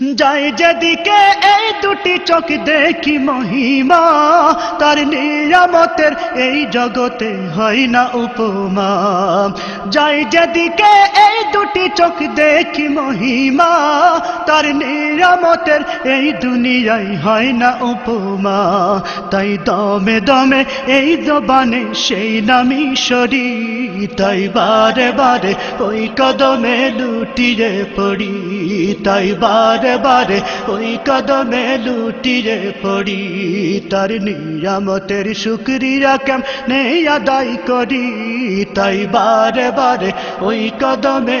যাই যেদিকে এই দুটি চোখ দেখি মহিমা, তার নিরামতের এই জগতে হয় না উপমা। যাই যেদিকে এই দুটি চোখ দেখি মহিমা, তার নিরামতের এই দুনিয়ায় হয় না উপমা। তাই দমে দমে এই জবানে সেই নামি সরি তাই বারে বারে ওই কদমে লুটিয়ে পড়ি। তাই বারে বারে ওই কদমে লুটিয়ে পড়ি। তার নিয়ামতের শুক্রিয়া কেম নেই আদায় করি? তাই বারে বারে ওই কদমে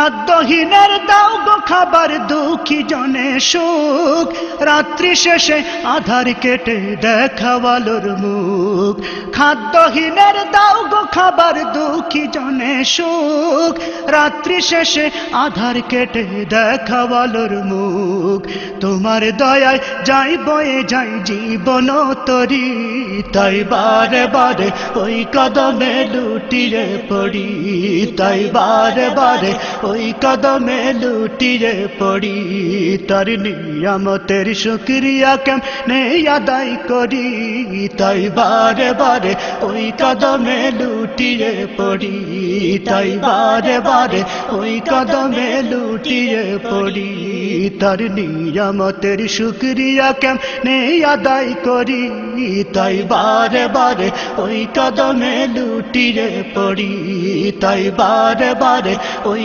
খাদ্যহীনের দাও গো খাবার, দুঃখী জনে সুখ। রাত্রি শেষে আধার কেটে দেখাওয়ালোর মুখ। খাদ্যহীনের দাও গো খাবার, দুঃখী জনে সুখ। রাত্রি শেষে আধার কেটে দেখাওয়ালোর মুখ। তোমার দয়ায় যাই বয়ে যাই জীবন তরি। তাই বারে বারে ওই কদমে লুটিয়ে পড়ি। তাই বারে বারে ওই কদমে লুটিয়ে পড়ি। তার নিয়ামতের শুক্রিয়া কেম নেই আদায় করি? তাই বারে বারে ওই কদমে লুটিয়ে পড়ি। তাই বারে বারে ওই কদমে লুটিয়ে পড়ি। তার নিয়ামতের শুক্রিয়া কেম নেই আদায় করি? তাই বারে বারে ওই কদমে লুটিয়ে পড়ি। তাই বারে বারে ওই